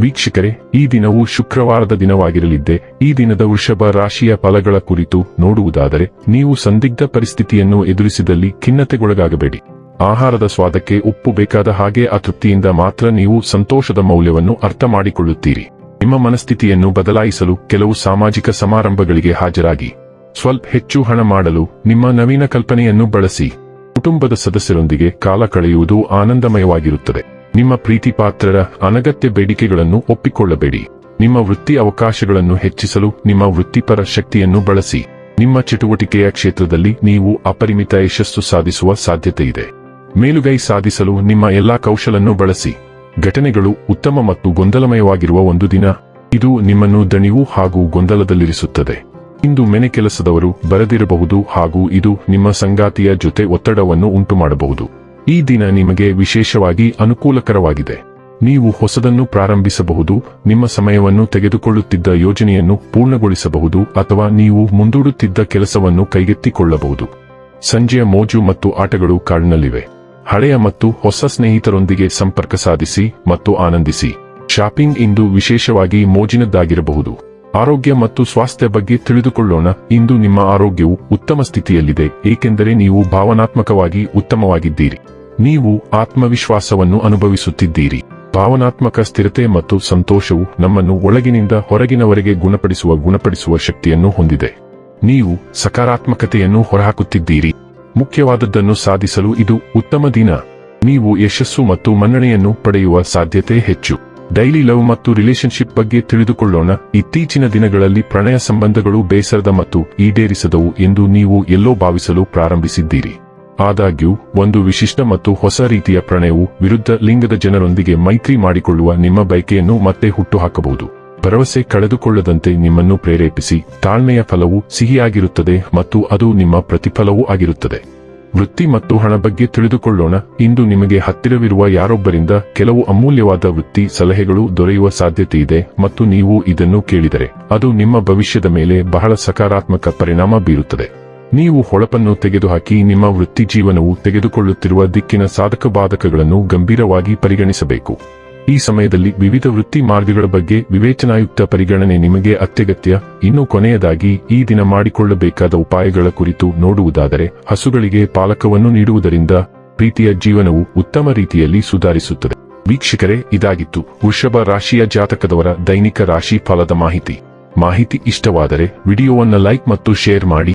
ವೀಕ್ಷಕರೇ, ಈ ದಿನವು ಶುಕ್ರವಾರದ ದಿನವಾಗಿರಲಿದ್ದೆ, ಈ ದಿನದ ವೃಷಭ ರಾಶಿಯ ಫಲಗಳ ಕುರಿತು ನೋಡುವುದಾದರೆ, ನೀವು ಸಂದಿಗ್ಧ ಪರಿಸ್ಥಿತಿಯನ್ನು ಎದುರಿಸಿದಲ್ಲಿ ಖಿನ್ನತೆಗೊಳಗಾಗಬೇಡಿ. ಆಹಾರದ ಸ್ವಾದಕ್ಕೆ ಉಪ್ಪು ಬೇಕಾದ ಹಾಗೆ ಅತೃಪ್ತಿಯಿಂದ ಮಾತ್ರ ನೀವು ಸಂತೋಷದ ಮೌಲ್ಯವನ್ನು ಅರ್ಥ ಮಾಡಿಕೊಳ್ಳುತ್ತೀರಿ. ನಿಮ್ಮ ಮನಸ್ಥಿತಿಯನ್ನು ಬದಲಾಯಿಸಲು ಕೆಲವು ಸಾಮಾಜಿಕ ಸಮಾರಂಭಗಳಿಗೆ ಹಾಜರಾಗಿ. ಸ್ವಲ್ಪ ಹೆಚ್ಚು ಹಣ ಮಾಡಲು ನಿಮ್ಮ ನವೀನ ಕಲ್ಪನೆಯನ್ನು ಬಳಸಿ. ಕುಟುಂಬದ ಸದಸ್ಯರೊಂದಿಗೆ ಕಾಲ ಕಳೆಯುವುದು ಆನಂದಮಯವಾಗಿರುತ್ತದೆ. ನಿಮ್ಮ ಪ್ರೀತಿ ಪಾತ್ರರ ಅನಗತ್ಯ ಬೇಡಿಕೆಗಳನ್ನು ಒಪ್ಪಿಕೊಳ್ಳಬೇಡಿ. ನಿಮ್ಮ ವೃತ್ತಿ ಅವಕಾಶಗಳನ್ನು ಹೆಚ್ಚಿಸಲು ನಿಮ್ಮ ವೃತ್ತಿಪರ ಶಕ್ತಿಯನ್ನು ಬಳಸಿ. ನಿಮ್ಮ ಚಟುವಟಿಕೆಯ ಕ್ಷೇತ್ರದಲ್ಲಿ ನೀವು ಅಪರಿಮಿತ ಯಶಸ್ಸು ಸಾಧಿಸುವ ಸಾಧ್ಯತೆ ಇದೆ ಮೇಲುಗೈ ಸಾಧಿಸಲು ನಿಮ್ಮ ಎಲ್ಲಾ ಕೌಶಲನ್ನು ಬಳಸಿ. ಘಟನೆಗಳು ಉತ್ತಮ ಮತ್ತು ಗೊಂದಲಮಯವಾಗಿರುವ ಒಂದು ದಿನ. ಇದು ನಿಮ್ಮನ್ನು ದಣಿವು ಹಾಗೂ ಗೊಂದಲದಲ್ಲಿರಿಸುತ್ತದೆ. ಇಂದು ಮನೆ ಕೆಲಸದವರು ಬರದಿರಬಹುದು ಹಾಗೂ ಇದು ನಿಮ್ಮ ಸಂಗಾತಿಯ ಜೊತೆ ಒತ್ತಡವನ್ನು ಉಂಟುಮಾಡಬಹುದು. ಈ ದಿನ ನಿಮಗೆ ವಿಶೇಷವಾಗಿ ಅನುಕೂಲಕರವಾಗಿದೆ. ನೀವು ಹೊಸದನ್ನು ಪ್ರಾರಂಭಿಸಬಹುದು, ನಿಮ್ಮ ಸಮಯವನ್ನು ತೆಗೆದುಕೊಳ್ಳುತ್ತಿದ್ದ ಯೋಜನೆಯನ್ನು ಪೂರ್ಣಗೊಳಿಸಬಹುದು ಅಥವಾ ನೀವು ಮುಂದೂಡುತ್ತಿದ್ದ ಕೆಲಸವನ್ನು ಕೈಗೆತ್ತಿಕೊಳ್ಳಬಹುದು. ಸಂಜೆಯ ಮೋಜು ಮತ್ತು ಆಟಗಳು ಕಾಡಿನಲ್ಲಿವೆ. ಹಳೆಯ ಮತ್ತು ಹೊಸ ಸ್ನೇಹಿತರೊಂದಿಗೆ ಸಂಪರ್ಕ ಸಾಧಿಸಿ ಮತ್ತು ಆನಂದಿಸಿ. ಶಾಪಿಂಗ್ ಇಂದು ವಿಶೇಷವಾಗಿ ಮೋಜಿನದ್ದಾಗಿರಬಹುದು. ಆರೋಗ್ಯ ಮತ್ತು ಸ್ವಾಸ್ಥ್ಯ ಬಗ್ಗೆ ತಿಳಿದುಕೊಳ್ಳೋಣ. ಇಂದು ನಿಮ್ಮ ಆರೋಗ್ಯವು ಉತ್ತಮ ಸ್ಥಿತಿಯಲ್ಲಿದೆ, ಏಕೆಂದರೆ ನೀವು ಭಾವನಾತ್ಮಕವಾಗಿ ಉತ್ತಮವಾಗಿದ್ದೀರಿ. ನೀವು ಆತ್ಮವಿಶ್ವಾಸವನ್ನು ಅನುಭವಿಸುತ್ತಿದ್ದೀರಿ. ಭಾವನಾತ್ಮಕ ಸ್ಥಿರತೆ ಮತ್ತು ಸಂತೋಷವು ನಮ್ಮನ್ನು ಒಳಗಿನಿಂದ ಹೊರಗಿನವರೆಗೆ ಗುಣಪಡಿಸುವ ಗುಣಪಡಿಸುವ ಶಕ್ತಿಯನ್ನು ಹೊಂದಿದೆ. ನೀವು ಸಕಾರಾತ್ಮಕತೆಯನ್ನು ಹೊರಹಾಕುತ್ತಿದ್ದೀರಿ. ಮುಖ್ಯವಾದದ್ದನ್ನು ಸಾಧಿಸಲು ಇದು ಉತ್ತಮ ದಿನ. ನೀವು ಯಶಸ್ಸು ಮತ್ತು ಮನ್ನಣೆಯನ್ನು ಪಡೆಯುವ ಸಾಧ್ಯತೆ ಹೆಚ್ಚು. ಡೈಲಿ ಲವ್ ಮತ್ತು ರಿಲೇಶನ್ಶಿಪ್ ಬಗ್ಗೆ ತಿಳಿದುಕೊಳ್ಳೋಣ. ಇತ್ತೀಚಿನ ದಿನಗಳಲ್ಲಿ ಪ್ರಣಯ ಸಂಬಂಧಗಳು ಬೇಸರದ ಮತ್ತು ಈಡೇರಿಸದವು ಎಂದು ನೀವು ಎಲ್ಲೋ ಭಾವಿಸಲು ಪ್ರಾರಂಭಿಸಿದ್ದೀರಿ. ಆದಾಗ್ಯೂ, ಒಂದು ವಿಶಿಷ್ಟ ಮತ್ತು ಹೊಸ ರೀತಿಯ ಪ್ರಣಯವು ವಿರುದ್ಧ ಲಿಂಗದ ಜನರೊಂದಿಗೆ ಮೈತ್ರಿ ಮಾಡಿಕೊಳ್ಳುವ ನಿಮ್ಮ ಬಯಕೆಯನ್ನು ಮತ್ತೆ ಹುಟ್ಟುಹಾಕಬಹುದು. ಭರವಸೆ ಕಳೆದುಕೊಳ್ಳದಂತೆ ನಿಮ್ಮನ್ನು ಪ್ರೇರೇಪಿಸಿ, ತಾಳ್ಮೆಯ ಫಲವು ಸಿಹಿಯಾಗಿರುತ್ತದೆ ಮತ್ತು ಅದು ನಿಮ್ಮ ಪ್ರತಿಫಲವೂ ಆಗಿರುತ್ತದೆ. ವೃತ್ತಿ ಮತ್ತು ಹಣ ಬಗ್ಗೆ ತಿಳಿದುಕೊಳ್ಳೋಣ, ಇಂದು ನಿಮಗೆ ಹತ್ತಿರವಿರುವ ಯಾರೊಬ್ಬರಿಂದ ಕೆಲವು ಅಮೂಲ್ಯವಾದ ವೃತ್ತಿ ಸಲಹೆಗಳು ದೊರೆಯುವ ಸಾಧ್ಯತೆ ಇದೆ ಮತ್ತು ನೀವು ಇದನ್ನು ಕೇಳಿದರೆ, ಅದು ನಿಮ್ಮ ಭವಿಷ್ಯದ ಮೇಲೆ ಬಹಳ ಸಕಾರಾತ್ಮಕ ಪರಿಣಾಮ ಬೀರುತ್ತದೆ. ನೀವು ಹೊಳಪನ್ನು ತೆಗೆದುಹಾಕಿ ನಿಮ್ಮ ವೃತ್ತಿ ಜೀವನವು ತೆಗೆದುಕೊಳ್ಳುತ್ತಿರುವ ದಿಕ್ಕಿನ ಸಾಧಕ ಬಾಧಕಗಳನ್ನು ಗಂಭೀರವಾಗಿ ಪರಿಗಣಿಸಬೇಕು. ಈ ಸಮಯದಲ್ಲಿ ವಿವಿಧ ವೃತ್ತಿ ಮಾರ್ಗಗಳ ಬಗ್ಗೆ ವಿವೇಚನಾಯುಕ್ತ ಪರಿಗಣನೆ ನಿಮಗೆ ಅತ್ಯಗತ್ಯ. ಇನ್ನು ಕೊನೆಯದಾಗಿ, ಈ ದಿನ ಮಾಡಿಕೊಳ್ಳಬೇಕಾದ ಉಪಾಯಗಳ ಕುರಿತು ನೋಡುವುದಾದರೆ, ಹಸುಗಳಿಗೆ ಪಾಲಕವನ್ನು ನೀಡುವುದರಿಂದ ಪ್ರೀತಿಯ ಜೀವನವು ಉತ್ತಮ ರೀತಿಯಲ್ಲಿ ಸುಧಾರಿಸುತ್ತದೆ. ವೀಕ್ಷಕರೇ, ಇದಾಗಿತ್ತು ವೃಷಭ ರಾಶಿಯ ಜಾತಕದವರ ದೈನಿಕ ರಾಶಿ ಫಲದ ಮಾಹಿತಿ. ಮಾಹಿತಿ ಇಷ್ಟವಾದರೆ ವಿಡಿಯೋವನ್ನು ಲೈಕ್ ಮತ್ತು ಶೇರ್ ಮಾಡಿ.